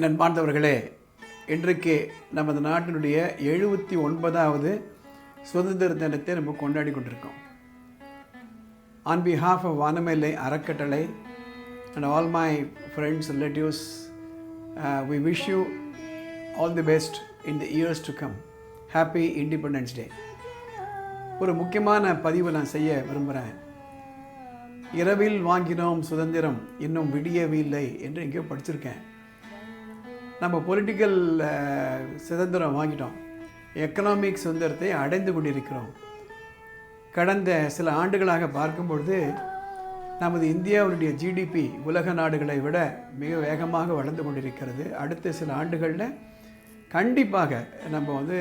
என் அன்பார்ந்தவர்களே இன்றைக்கு நமது நாட்டினுடைய எழுபத்தி ஒன்பதாவது சுதந்திர தினத்தை நம்ம கொண்டாடி கொண்டிருக்கோம். ஆன் பிஹாஃப் ஆஃப் வானமேலை அறக்கட்டளை and all my friends relatives we wish you all the best in the years to come happy independence day ஒரு முக்கியமான பதிவு நான் செய்ய விரும்புகிறேன் இரவில் வாங்கினோம் சுதந்திரம் இன்னும் விடியவில்லை என்று எங்கேயோ படிச்சிருக்கேன். நம்ம பொலிட்டிக்கல் சுதந்திரம் வாங்கிட்டோம். எக்கனாமிக் சுதந்திரத்தை அடைந்து கொண்டிருக்கிறோம். கடந்த சில ஆண்டுகளாக பார்க்கும்பொழுது நமது இந்தியாவுடைய ஜிடிபி உலக நாடுகளை விட மிக வேகமாக வளர்ந்து கொண்டிருக்கிறது. அடுத்த சில ஆண்டுகளில் கண்டிப்பாக நம்ம வந்து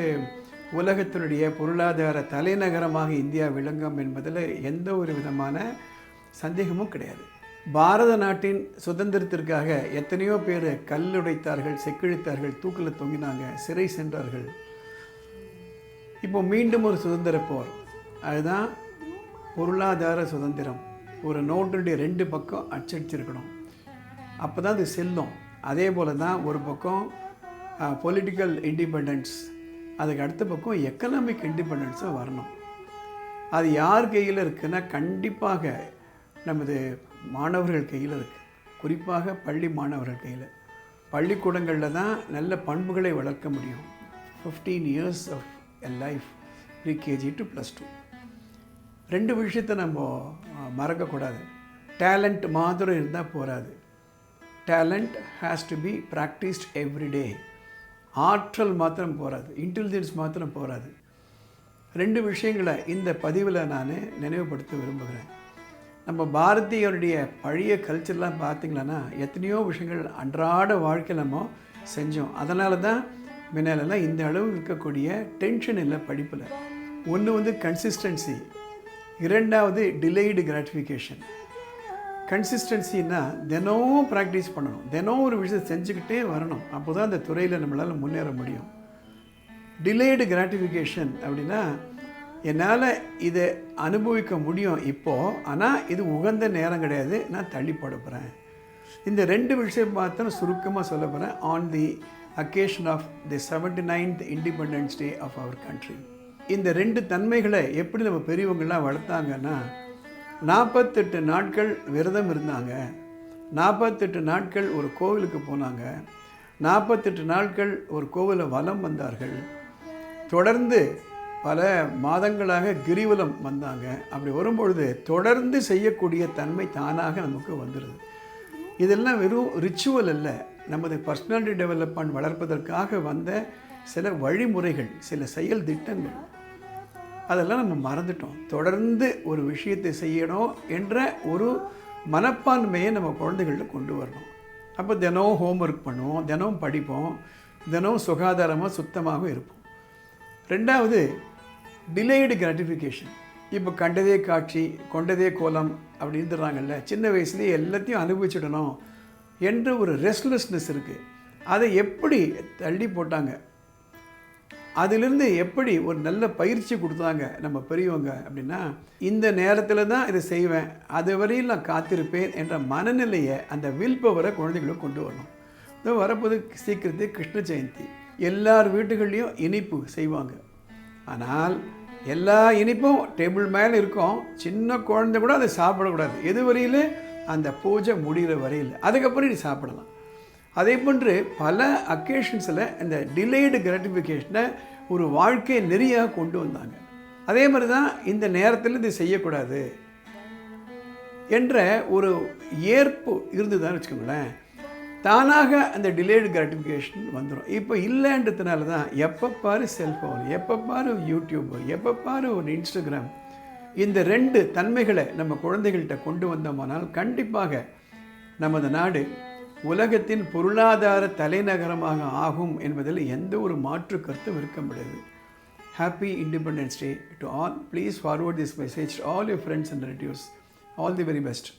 உலகத்தினுடைய பொருளாதார தலைநகரமாக இந்தியா விளங்கும் என்பதில் எந்த ஒரு விதமான சந்தேகமும் கிடையாது. பாரத நாட்டின் சுதந்திரத்திற்காக எத்தனையோ பேர் கல்லுடைத்தார்கள் செக்கிழித்தார்கள் தூக்கில் தொங்கினாங்க சிறை சென்றார்கள். இப்போ மீண்டும் ஒரு சுதந்திர போர். அதுதான் பொருளாதார சுதந்திரம். ஒரு நோட்டுடைய ரெண்டு பக்கம் அச்சடிச்சிருக்கணும். அப்போ தான் அது செல்லும். அதே போல் தான் ஒரு பக்கம் பொலிட்டிக்கல் இண்டிபெண்டன்ஸ் அதுக்கு அடுத்த பக்கம் எக்கனாமிக் இண்டிபெண்டன்ஸும் வரணும். அது யார் கையில் இருக்குன்னா கண்டிப்பாக நமது மாணவர்கள் கையில் இருக்குது குறிப்பாக பள்ளி மாணவர்கள் கையில். பள்ளிக்கூடங்களில் தான் நல்ல பண்புகளை வளர்க்க முடியும். Fifteen years of a life pre KG to plus two ரெண்டு விஷயத்தை நம்ம மறக்கக்கூடாது. டேலண்ட் மாத்திரம் இருந்தால் போகாது talent has to be practised everyday ஆற்றல் மாத்திரம் போகாது இன்டெலிஜென்ஸ் மாத்திரம் போகாது ரெண்டு விஷயங்களை இந்த பதிவில் நான் நினைவுபடுத்த விரும்புகிறேன். நம்ம பாரதியருடைய பழைய கல்ச்சர்லாம் பார்த்திங்களான்னா எத்தனையோ விஷயங்கள் அன்றாட வாழ்க்கையில் நம்ம செஞ்சோம். அதனால தான் முன்னாலெல்லாம் இந்த அளவு இருக்கக்கூடிய டென்ஷன் இல்லை படிப்பில். ஒன்று வந்து கன்சிஸ்டன்சி இரண்டாவது டிலேடு கிராட்டிஃபிகேஷன் கன்சிஸ்டன்சின்னா தினமும் ப்ராக்டிஸ் பண்ணணும். தினம் ஒரு விஷயத்தை செஞ்சுக்கிட்டே வரணும். அப்போ தான் அந்த துறையில் நம்மளால் முன்னேற முடியும். டிலேடு கிராட்டிஃபிகேஷன் அப்படின்னா என்னால் இதை அனுபவிக்க முடியும் இப்போது ஆனால் இது உகந்த நேரம் கிடையாது. நான் தள்ளி போட இந்த ரெண்டு விஷயம் பார்த்தா சுருக்கமாக சொல்ல போகிறேன் on the occasion of the seventy ninth independence day of our country இந்த ரெண்டு தன்மைகளை எப்படி நம்ம பெரியவங்கள்லாம் வளர்த்தாங்கன்னா நாற்பத்தெட்டு நாட்கள் விரதம் இருந்தாங்க. நாற்பத்தெட்டு நாட்கள் ஒரு கோவிலுக்கு போனாங்க. நாற்பத்தெட்டு நாட்கள் ஒரு கோவிலை வலம் வந்தார்கள். தொடர்ந்து பல மாதங்களாக கிரிவலம் வந்தாங்க. அப்படி வரும்பொழுது தொடர்ந்து செய்யக்கூடிய தன்மை தானாக நமக்கு வந்துடுது இதெல்லாம் வெறும் ரிச்சுவல் அல்ல. நமது பர்சனாலிட்டி டெவலப்மெண்ட் வளர்ப்பதற்காக வந்த சில வழிமுறைகள் சில செயல் திட்டங்கள். அதெல்லாம் நம்ம மறந்துட்டோம். தொடர்ந்து ஒரு விஷயத்தை செய்யணும் என்ற ஒரு மனப்பான்மையை நம்ம குழந்தைகள்ட்ட கொண்டு வரணும். அப்போ தினம் ஹோம்ஒர்க் பண்ணுவோம் தினம் படிப்போம் தினம் சுகாதாரமாக சுத்தமாகவும் இருப்போம். ரெண்டாவது டிலேடு கிராட்டிஃபிகேஷன் இப்போ கண்டதே காட்சி கொண்டதே கோலம் அப்படி இருந்துடுறாங்கல்ல சின்ன வயசுலேயே எல்லாத்தையும் அனுபவிச்சிடணும் என்ற ஒரு ரெஸ்ட்லெஸ்னஸ் இருக்குது அதை எப்படி தள்ளி போட்டாங்க? அதிலிருந்து எப்படி ஒரு நல்ல பயிற்சி கொடுத்தாங்க நம்ம பெரியவங்க அப்படின்னா இந்த நேரத்தில் தான் இதை செய்வேன் அது வரையில் நான் காத்திருப்பேன் என்ற மனநிலையை அந்த வில் பவரை குழந்தைகளுக்கு கொண்டு வரணும். இந்த வரப்போது சீக்கிரத்து கிருஷ்ண ஜெயந்தி. எல்லார் வீட்டுகள்லேயும் இனிப்பு செய்வாங்க. ஆனால் எல்லா இனிப்பும் டேபிள் மேலே இருக்கும். சின்ன குழந்தை கூட அதை சாப்பிடக்கூடாது. எது வரையில்? அந்த பூஜை முடிகிற வரையில். அதுக்கப்புறம் நீ சாப்பிடலாம். அதே போன்று பல அக்கேஷன்ஸில் இந்த டிலேடு கிராட்டிஃபிகேஷனை ஒரு வாழ்க்கை நெறியாக கொண்டு வந்தாங்க. அதே மாதிரி தான் இந்த நேரத்தில் இது செய்யக்கூடாது என்ற ஒரு ஏற்பு இருந்ததுதான் வச்சுக்கோங்களேன். தானாக அந்த டிலேடு கிராட்டிஃபிகேஷன் வந்துடும் இப்போ இல்லைன்றதுனால தான் எப்போ பாரு செல்ஃபோன் எப்போ பாரு யூடியூப் எப்போ பாரு ஒரு இன்ஸ்டாகிராம் இந்த ரெண்டு தன்மைகளை நம்ம குழந்தைகள்கிட்ட கொண்டு வந்தோமானால் கண்டிப்பாக நமது நாடு உலகத்தின் பொருளாதார தலைநகரமாக ஆகும் என்பதில் எந்த ஒரு மாற்று கருத்தும் இருக்க முடியாது. Happy independence day to all please forward this message all your friends and relatives all the very best